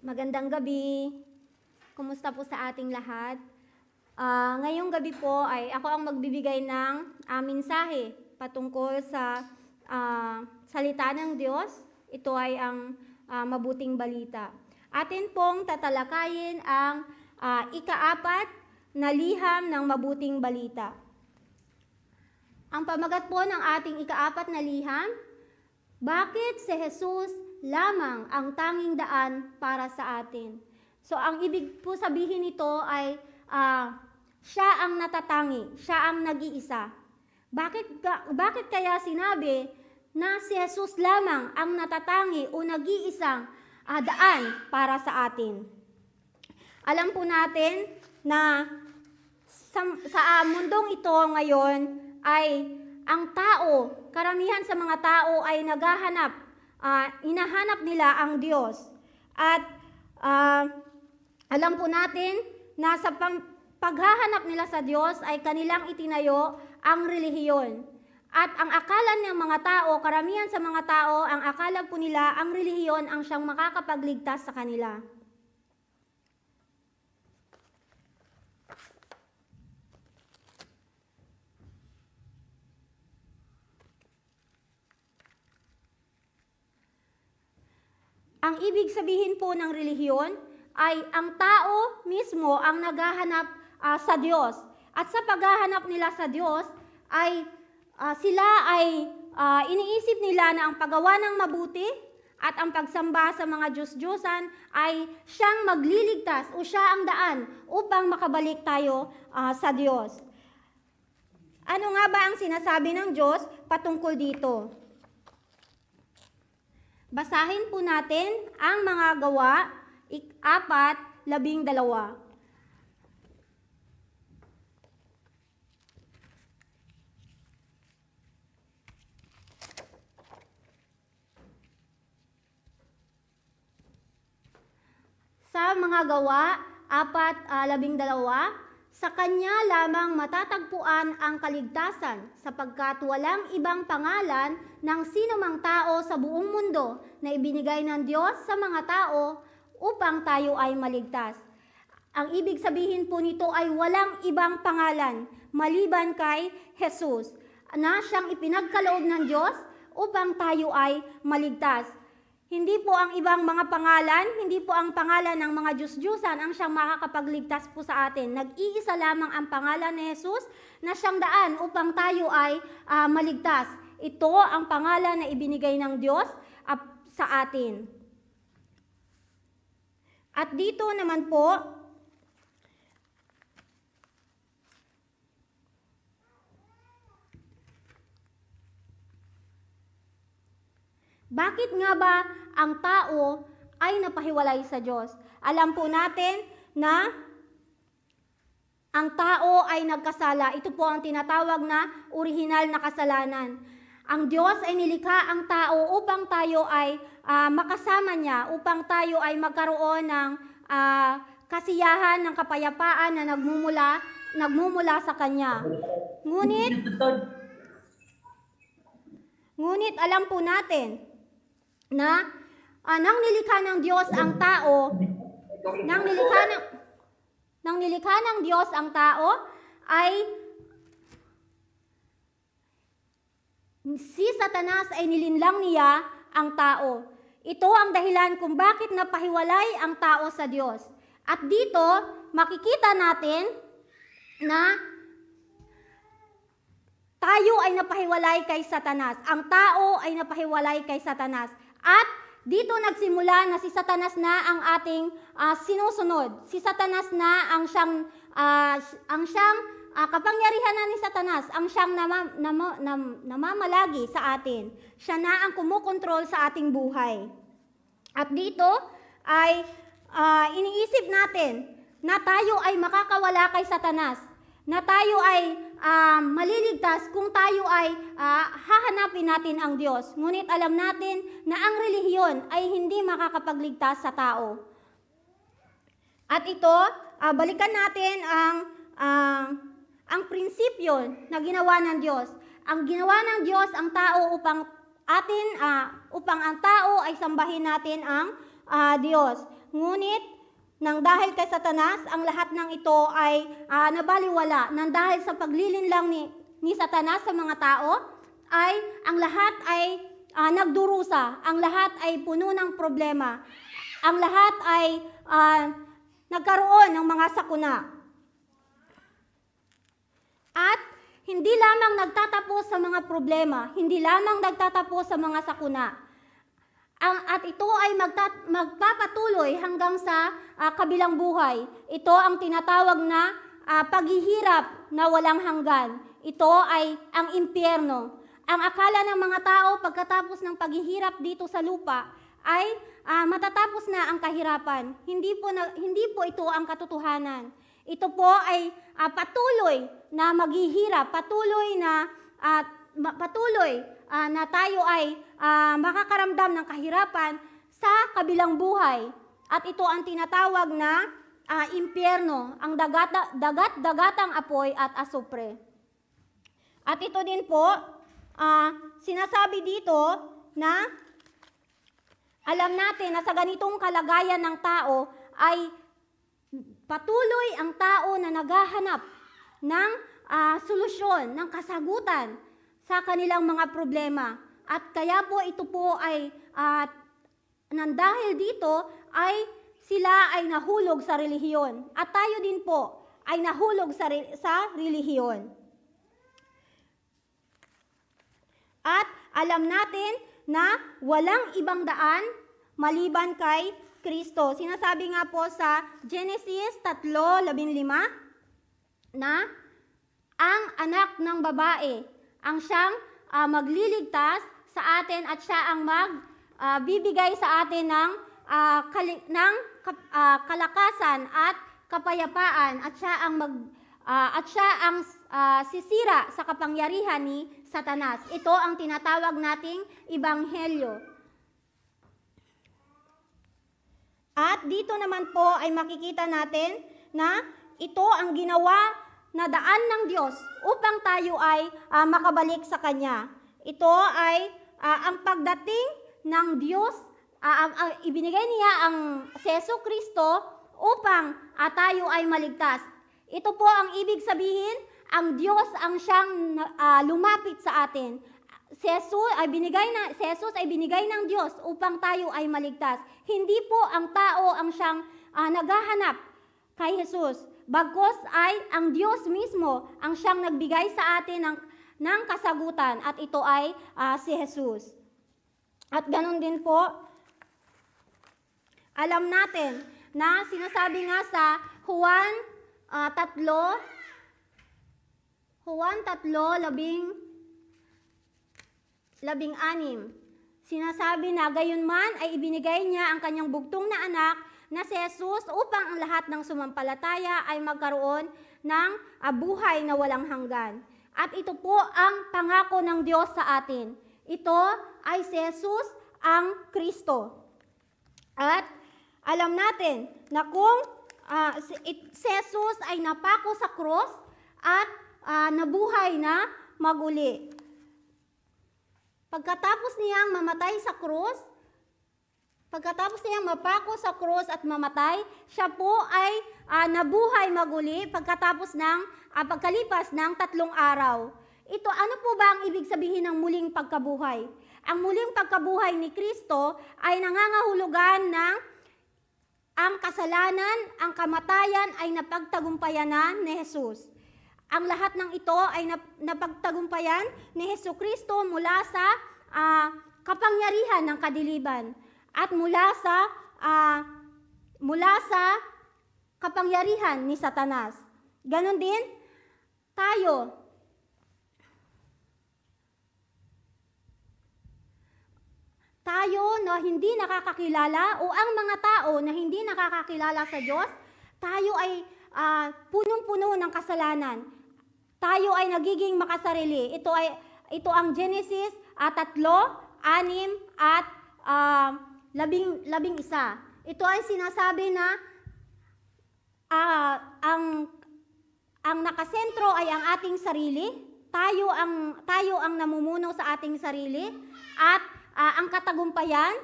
Magandang gabi. Kumusta po sa ating lahat? Ah, ngayong gabi po ay ako ang magbibigay ng ah, mensahe patungkol sa ah, salita ng Diyos. Ito ay ang ah, mabuting balita. Atin pong tatalakayin ang ah, ikaapat na liham ng mabuting balita. Ang pamagat po ng ating ikaapat na liham, bakit si Jesus lamang ang tanging daan para sa atin? So ang ibig po sabihin nito ay ah, siya ang natatangi, siya ang nag-iisa. Bakit, bakit kaya sinabi na si Jesus lamang ang natatangi o nag-iisang ah, daan para sa atin? Alam po natin na sa, sa ah, mundong ito ngayon ay ang tao, karamihan sa mga tao ay naghahanap, ah, hinahanap nila ang Diyos. At ah, alam po natin na sa paghahanap nila sa Diyos ay kanilang itinayo ang relihiyon. At ang akala ng mga tao, karamihan sa mga tao, ang akala po nila ang relihiyon ang siyang makakapagligtas sa kanila. Ang ibig sabihin po ng relihiyon ay ang tao mismo ang naghahanap ah, sa Diyos. At sa paghahanap nila sa Diyos ay ah, sila ay ah, iniisip nila na ang paggawa ng mabuti at ang pagsamba sa mga Diyos-Diyosan ay siyang magliligtas o siya ang daan upang makabalik tayo ah, sa Diyos. Ano nga ba ang sinasabi ng Diyos patungkol dito? Basahin po natin ang mga gawa, ik- apat, labing dalawa. Sa mga gawa, apat, ah, labing dalawa, sa kanya lamang matatagpuan ang kaligtasan sapagkat walang ibang pangalan ng sinumang tao sa buong mundo na ibinigay ng Diyos sa mga tao upang tayo ay maligtas. Ang ibig sabihin po nito ay walang ibang pangalan maliban kay Jesus na siyang ipinagkaloob ng Diyos upang tayo ay maligtas. Hindi po ang ibang mga pangalan, hindi po ang pangalan ng mga Diyos-Diyusan ang siyang makakapagligtas po sa atin. Nag-iisa lamang ang pangalan ni Jesus na siyang daan upang tayo ay ah, maligtas. Ito ang pangalan na ibinigay ng Diyos ah, sa atin. At dito naman po, Bakit nga ba ang tao ay napahiwalay sa Diyos? Alam po natin na ang tao ay nagkasala. Ito po ang tinatawag na orihinal na kasalanan. Ang Diyos ay nilikha ang tao upang tayo ay ah, makasama niya, upang tayo ay magkaroon ng ah, kasiyahan, ng kapayapaan na nagmumula, nagmumula sa Kanya. Ngunit, ngunit alam po natin na ah, nang nilikha ng Diyos ang tao, nang nilikha ng nang nilikha ng Diyos ang tao ay si Satanas ay nilinlang niya ang tao. Ito ang dahilan kung bakit napahiwalay ang tao sa Diyos. At dito, makikita natin na tayo ay napahiwalay kay Satanas. Ang tao ay napahiwalay kay Satanas. At dito nagsimula na si Satanas na ang ating ah, sinusunod. Si Satanas na ang siyang ah, ang siyang ah, kapangyarihan na ni Satanas, ang siyang nama, nama- nam- namamalagi sa atin. Siya na ang kumukontrol sa ating buhay. At dito ay ah, iniisip natin na tayo ay makakawala kay Satanas, na tayo ay ah, maliligtas kung tayo ay ah, hahanapin natin ang Diyos. Ngunit alam natin na ang relihiyon ay hindi makakapagligtas sa tao. At ito, ah, balikan natin ang ah, ang prinsipyo na ginawa ng Diyos. Ang ginawa ng Diyos ang tao upang atin ah, upang ang tao ay sambahin natin ang ah, Diyos. Ngunit, nang dahil kay Satanas, ang lahat ng ito ay ah, nabaliwala. Nang dahil sa paglilinlang ni, ni Satanas sa mga tao, ay ang lahat ay ah, nagdurusa. Ang lahat ay puno ng problema. Ang lahat ay ah, nagkaroon ng mga sakuna. At hindi lamang nagtatapos sa mga problema, hindi lamang nagtatapos sa mga sakuna. Ang, at ito ay magta- magpapatuloy hanggang sa ah, kabilang buhay. Ito ang tinatawag na ah, paghihirap na walang hanggan. Ito ay ang impyerno. Ang akala ng mga tao pagkatapos ng paghihirap dito sa lupa ay ah, matatapos na ang kahirapan. Hindi po, na, hindi po ito ang katotohanan. Ito po ay ah, patuloy na maghihirap, patuloy na at ma- patuloy ah, na tayo ay ah, makakaramdam ng kahirapan sa kabilang buhay. At ito ang tinatawag na ah, impyerno, ang dagat, dagat dagatang apoy at asupre. At ito din po, ah, sinasabi dito na alam natin na sa ganitong kalagayan ng tao ay patuloy ang tao na naghahanap ng ah, solusyon, ng kasagutan sa kanilang mga problema. At kaya po ito po ay, at nang dahil dito, ay sila ay nahulog sa relihiyon. At tayo din po ay nahulog sa, sa relihiyon. At alam natin na walang ibang daan maliban kay Kristo. Sinasabi nga po sa Genesis 3:15 na ang anak ng babae ang siyang ah, magliligtas sa atin at siya ang magbibigay sa atin ng, ah, kali- ng ah, kalakasan at kapayapaan at siya ang mag ah, at siya ang ah, sisira sa kapangyarihan ni Satanas. Ito ang tinatawag nating ibanghelyo. At dito naman po ay makikita natin na ito ang ginawa na daan ng Diyos upang tayo ay ah, makabalik sa Kanya. Ito ay ah, ang pagdating ng Diyos, ang- ang- ibinigay niya ang Seso Kristo upang ah, tayo ay maligtas. Ito po ang ibig sabihin, ang Diyos ang siyang ah, lumapit sa atin. Si ay binigay na si ay binigay ng Diyos upang tayo ay maligtas. Hindi po ang tao ang siyang ah, naghahanap kay Jesus. Bagkos ay ang Diyos mismo ang siyang nagbigay sa atin ng, ng kasagutan at ito ay ah, si Jesus. At ganun din po, alam natin na sinasabi nga sa Juan ah, tatlo, Juan tatlo, labing labing anim. Sinasabi na gayon man ay ibinigay niya ang kanyang bugtong na anak na si Jesus upang ang lahat ng sumampalataya ay magkaroon ng buhay na walang hanggan. At ito po ang pangako ng Diyos sa atin. Ito ay si Jesus ang Kristo. At alam natin na kung ah, si, Jesus ay napako sa cross at ah, nabuhay na maguli. Pagkatapos niyang mamatay sa krus, pagkatapos niyang mapako sa krus at mamatay, siya po ay ah, nabuhay maguli pagkatapos ng ah, pagkalipas ng tatlong araw. Ito, ano po ba ang ibig sabihin ng muling pagkabuhay? Ang muling pagkabuhay ni Kristo ay nangangahulugan ng ang kasalanan, ang kamatayan ay napagtagumpayan na ni Jesus. Ang lahat ng ito ay nap- napagtagumpayan ni Heso Kristo mula sa ah, kapangyarihan ng kadiliban at mula sa ah, mula sa kapangyarihan ni Satanas. Ganon din tayo. Tayo na hindi nakakakilala o ang mga tao na hindi nakakakilala sa Diyos, tayo ay ah, punong-puno ng kasalanan. Tayo ay nagiging makasarili. Ito ay ito ang Genesis at tatlo, anim at ah, labing, labing isa. Ito ay sinasabi na ah, ang ang nakasentro ay ang ating sarili. Tayo ang tayo ang namumuno sa ating sarili at ah, ang katagumpayan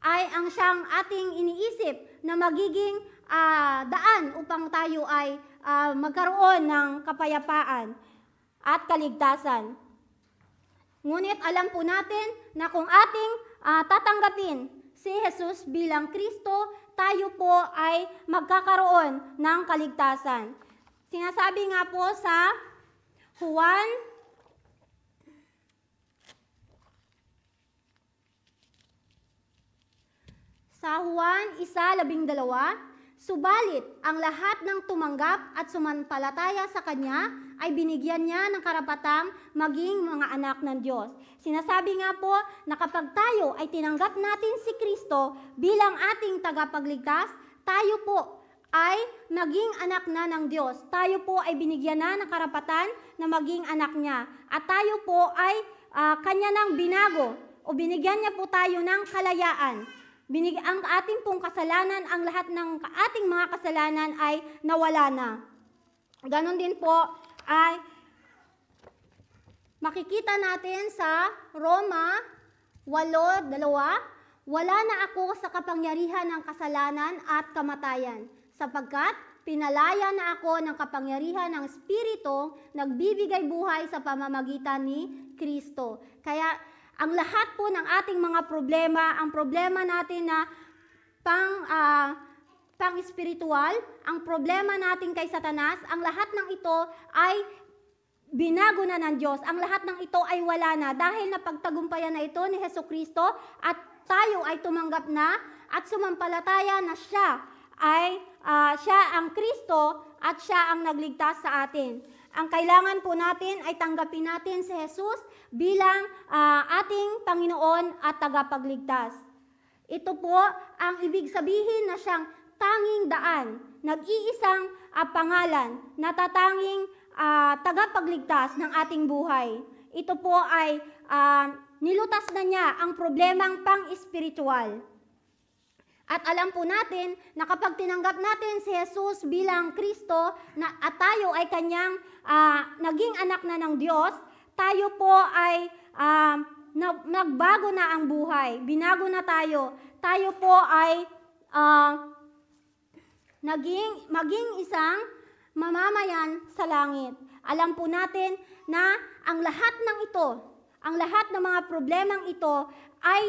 ay ang siyang ating iniisip na magiging ah, daan upang tayo ay ah, magkaroon ng kapayapaan at kaligtasan. Ngunit alam po natin na kung ating ah, tatanggapin si Jesus bilang Kristo, tayo po ay magkakaroon ng kaligtasan. Sinasabi nga po sa Juan Sa Juan 1.12, Subalit, ang lahat ng tumanggap at sumampalataya sa Kanya ay binigyan niya ng karapatang maging mga anak ng Diyos. Sinasabi nga po na kapag tayo ay tinanggap natin si Kristo bilang ating tagapagligtas, tayo po ay maging anak na ng Diyos. Tayo po ay binigyan na ng karapatan na maging anak niya. At tayo po ay ah, Kanya nang binago o binigyan niya po tayo ng kalayaan. Binig ang ating pong kasalanan, ang lahat ng ating mga kasalanan ay nawala na. Ganon din po ay makikita natin sa Roma 8.2, wala na ako sa kapangyarihan ng kasalanan at kamatayan, sapagkat pinalaya na ako ng kapangyarihan ng Espiritu, nagbibigay buhay sa pamamagitan ni Kristo. Kaya ang lahat po ng ating mga problema, ang problema natin na pang ah, pang espiritual, ang problema natin kay Satanas, ang lahat ng ito ay binago na ng Diyos. Ang lahat ng ito ay wala na dahil napagtagumpayan na ito ni Heso Kristo at tayo ay tumanggap na at sumampalataya na siya ay ah, siya ang Kristo at siya ang nagligtas sa atin. Ang kailangan po natin ay tanggapin natin si Jesus bilang ah, ating Panginoon at tagapagligtas. Ito po ang ibig sabihin na siyang tanging daan, nag-iisang ah, pangalan na ah, tagapagligtas ng ating buhay. Ito po ay ah, nilutas na niya ang problemang pang-espiritual. At alam po natin na kapag tinanggap natin si Jesus bilang Kristo na, at tayo ay kanyang ah, naging anak na ng Diyos, tayo po ay na- nagbago na ang buhay. Binago na tayo. Tayo po ay ah, naging, maging isang mamamayan sa langit. Alam po natin na ang lahat ng ito, ang lahat ng mga problemang ito ay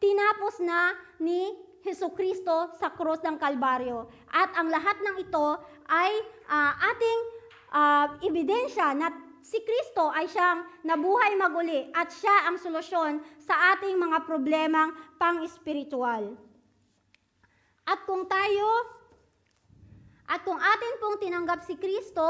tinapos na ni Heso Kristo sa krus ng Kalbaryo. At ang lahat ng ito ay ah, ating ah, ebidensya na si Kristo ay siyang nabuhay maguli at siya ang solusyon sa ating mga problemang pang-espiritual. At kung tayo at kung atin pong tinanggap si Kristo,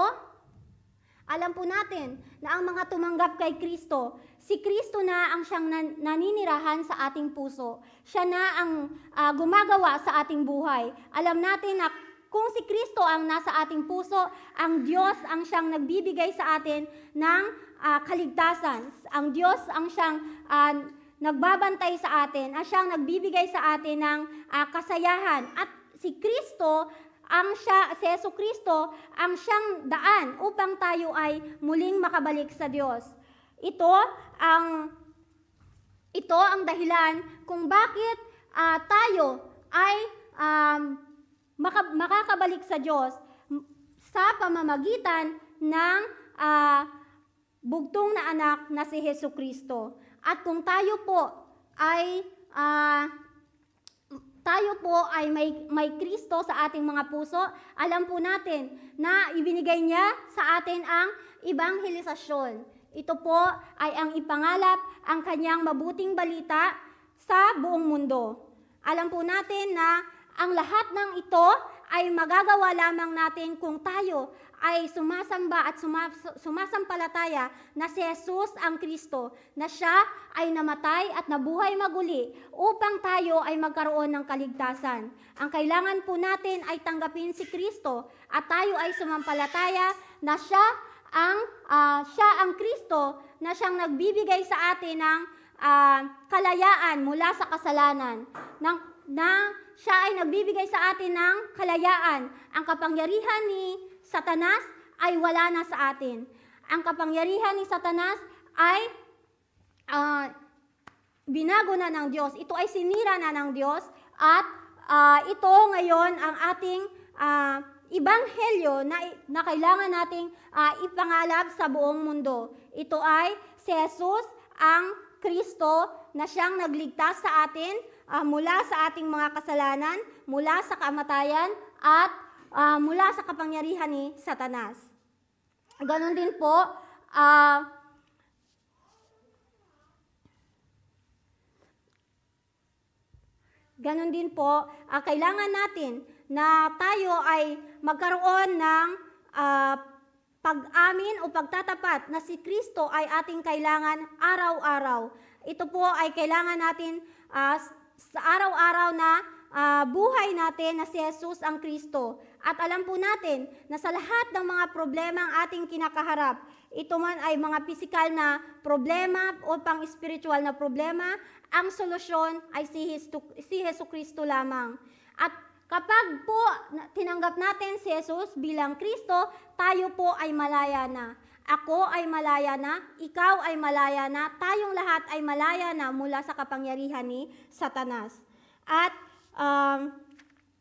alam po natin na ang mga tumanggap kay Kristo, si Kristo na ang siyang nan- naninirahan sa ating puso. Siya na ang ah, gumagawa sa ating buhay. Alam natin na kung si Kristo ang nasa ating puso, ang Diyos ang siyang nagbibigay sa atin ng ah, kaligtasan. Ang Diyos ang siyang ah, nagbabantay sa atin, ang siyang nagbibigay sa atin ng ah, kasayahan. At si Kristo ang siya, si Yesu Kristo, ang siyang daan upang tayo ay muling makabalik sa Diyos. Ito ang ito ang dahilan kung bakit ah, tayo ay um, maka- makakabalik sa Diyos sa pamamagitan ng ah, bugtong na anak na si Heso Kristo. At kung tayo po ay ah, tayo po ay may, may Kristo sa ating mga puso, alam po natin na ibinigay niya sa atin ang ibanghelisasyon. Ito po ay ang ipangalap ang kanyang mabuting balita sa buong mundo. Alam po natin na ang lahat ng ito ay magagawa lamang natin kung tayo ay sumasamba at suma- sumasampalataya na si Jesus ang Kristo, na siya ay namatay at nabuhay maguli upang tayo ay magkaroon ng kaligtasan. Ang kailangan po natin ay tanggapin si Kristo at tayo ay sumampalataya na siya ang ah, siya ang Kristo na siyang nagbibigay sa atin ng ah, kalayaan mula sa kasalanan. Nang, na siya ay nagbibigay sa atin ng kalayaan. Ang kapangyarihan ni Satanas ay wala na sa atin. Ang kapangyarihan ni Satanas ay ah, binago na ng Diyos. Ito ay sinira na ng Diyos at ah, ito ngayon ang ating ah, ibanghelyo na, na kailangan nating ah, ipangalap sa buong mundo. Ito ay si Jesus ang Kristo na siyang nagligtas sa atin ah, mula sa ating mga kasalanan, mula sa kamatayan at ah, mula sa kapangyarihan ni Satanas. Ganon din po, ah, Ganon din po, ah, kailangan natin na tayo ay magkaroon ng ah, pag-amin o pagtatapat na si Kristo ay ating kailangan araw-araw. Ito po ay kailangan natin s- sa araw-araw na ah, buhay natin na si Jesus ang Kristo. At alam po natin na sa lahat ng mga problema ang ating kinakaharap, ito man ay mga pisikal na problema o pang spiritual na problema, ang solusyon ay si Hesu, si Hesu Kristo lamang. At kapag po na- tinanggap natin si Jesus bilang Kristo, tayo po ay malaya na. Ako ay malaya na, ikaw ay malaya na, tayong lahat ay malaya na mula sa kapangyarihan ni Satanas. At um,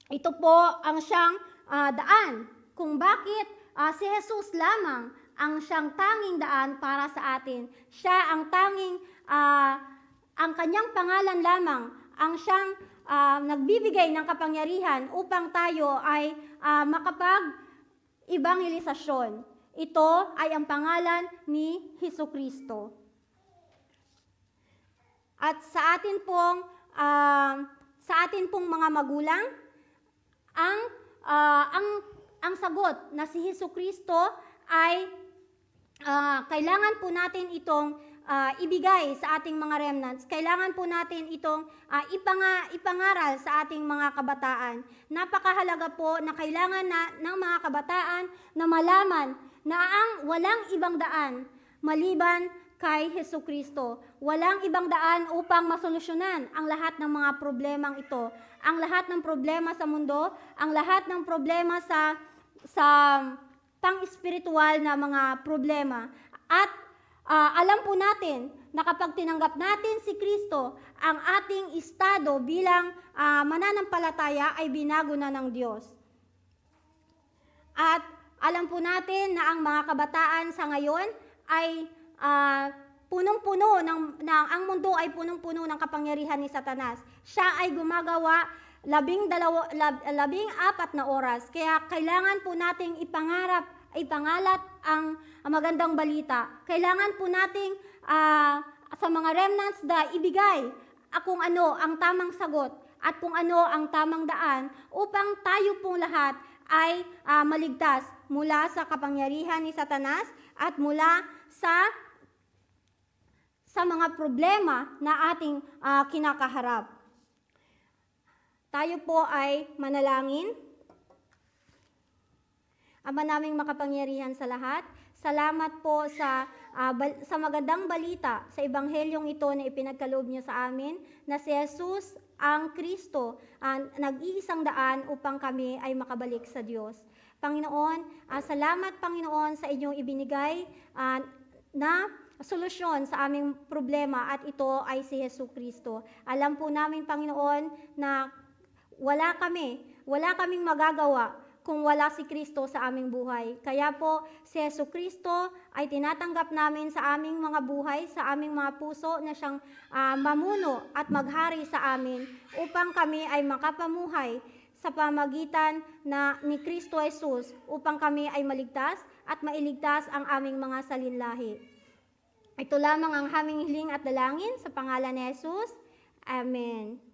ito po ang siyang ah, daan kung bakit ah, si Jesus lamang ang siyang tanging daan para sa atin. Siya ang tanging, ah, ang kanyang pangalan lamang, ang siyang ah, nagbibigay ng kapangyarihan upang tayo ay ah, makapag evangelisasyon. Ito ay ang pangalan ni Hesus Kristo. At sa atin pong ah, sa atin pong mga magulang, ang ah, ang ang sagot na si Hesus Kristo ay ah, kailangan po natin itong ah, ibigay sa ating mga remnants. Kailangan po natin itong ah, ipanga, ipangaral sa ating mga kabataan. Napakahalaga po na kailangan na ng mga kabataan na malaman na ang walang ibang daan maliban kay Hesus Kristo. Walang ibang daan upang masolusyonan ang lahat ng mga problemang ito. Ang lahat ng problema sa mundo, ang lahat ng problema sa sa pang-spiritual na mga problema. At ah, alam po natin na kapag tinanggap natin si Kristo, ang ating estado bilang ah, mananampalataya ay binago na ng Diyos. At alam po natin na ang mga kabataan sa ngayon ay ah, punong-puno ng, ng ang mundo ay punong-puno ng kapangyarihan ni Satanas. Siya ay gumagawa labing, dalawa, lab- labing apat na oras. Kaya kailangan po nating ipangarap, ipangalat ang, ang magandang balita. Kailangan po nating ah, sa mga remnants da ibigay kung ano ang tamang sagot at kung ano ang tamang daan upang tayo pong lahat ay ah, maligtas mula sa kapangyarihan ni Satanas at mula sa sa mga problema na ating ah, kinakaharap. Tayo po ay manalangin. Ama naming makapangyarihan sa lahat, salamat po sa, ah, bal- sa magandang balita sa ebanghelyong ito na ipinagkaloob niyo sa amin na si Jesus ang Kristo, ang nag-iisang daan upang kami ay makabalik sa Diyos. Panginoon, ah, salamat Panginoon sa inyong ibinigay ah, na solusyon sa aming problema at ito ay si Yesu Kristo. Alam po namin Panginoon na wala kami, wala kaming magagawa kung wala si Kristo sa aming buhay. Kaya po, si Yesu Kristo ay tinatanggap namin sa aming mga buhay, sa aming mga puso na siyang ah, mamuno at maghari sa amin upang kami ay makapamuhay sa pamagitan na ni Kristo Jesus upang kami ay maligtas at mailigtas ang aming mga salinlahi. Ito lamang ang aming hiling at dalangin sa pangalan ni Jesus. Amen.